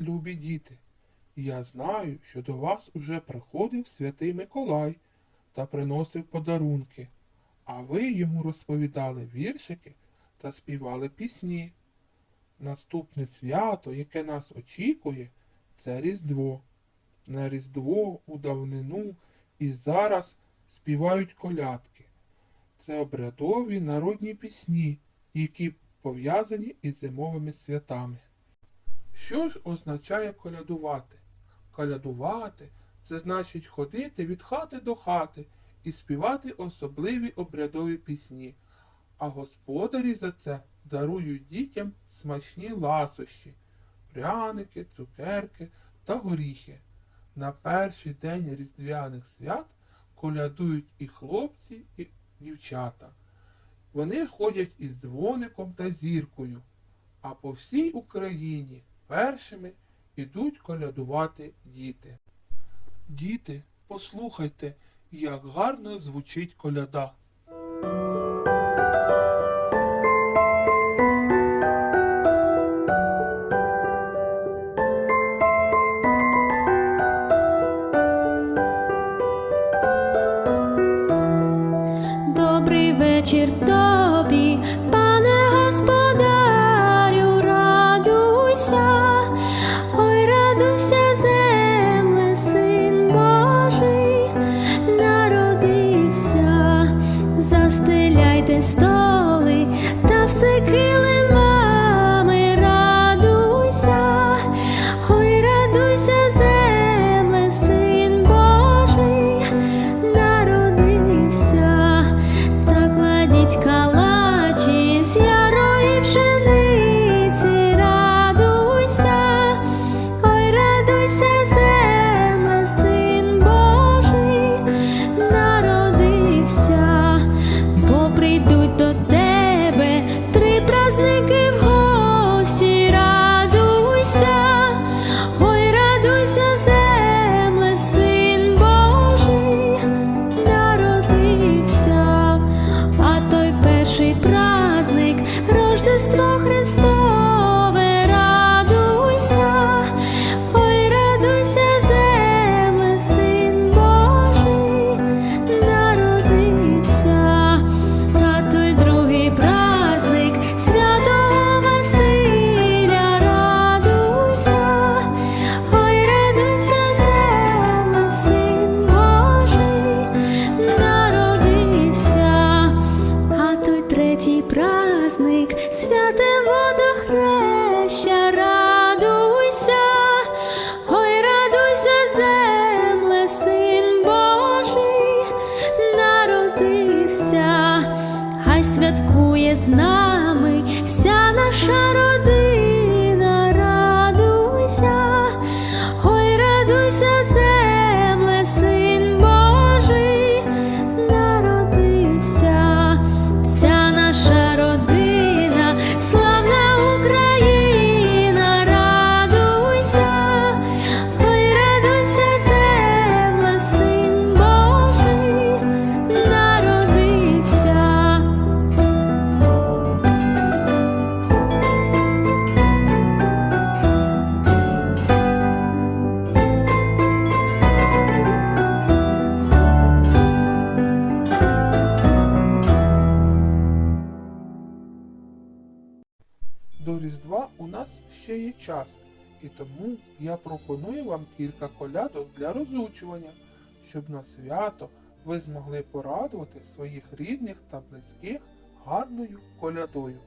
любі діти, я знаю, що до вас уже приходив святий Миколай та приносив подарунки, а ви йому розповідали віршики та співали пісні. Наступне свято, яке нас очікує, це Різдво. На Різдво у давнину і зараз співають колядки. Це обрядові народні пісні, які пов'язані із зимовими святами. Що ж означає колядувати? Колядувати це значить ходити від хати до хати і співати особливі обрядові пісні, а господарі за це дарують дітям смачні ласощі, пряники, цукерки та горіхи. На перший день різдвяних свят колядують і хлопці, і дівчата. Вони ходять із дзвоником та зіркою, а по всій Україні першими ідуть колядувати діти. Діти, послухайте, як гарно звучить коляда. Добрий вечір Stop. Христове, радуйся, ой, радуйся, син Божий, народився, а той другий праздник святого Василя, радуйся, ой, радуйся, син Божий, народився, а той третій праздник святе водохреща, радуйся, ой, радуйся, земле, син Божий, народився, хай святкує з нами вся наша родина, До Різдва у нас ще є час, і тому я пропоную вам кілька колядок для розучування, щоб на свято ви змогли порадувати своїх рідних та близьких гарною колядою.